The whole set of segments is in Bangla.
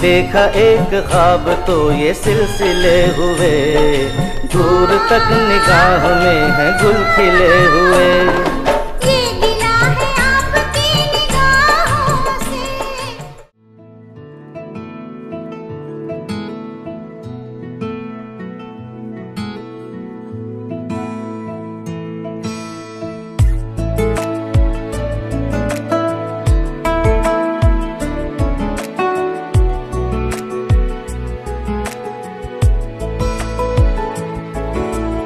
देखा एक ख्वाब तो ये सिलसिले हुए, दूर तक निगाह में है गुल खिले हुए।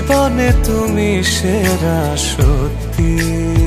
জীবনে তুমি সেরা সত্যি।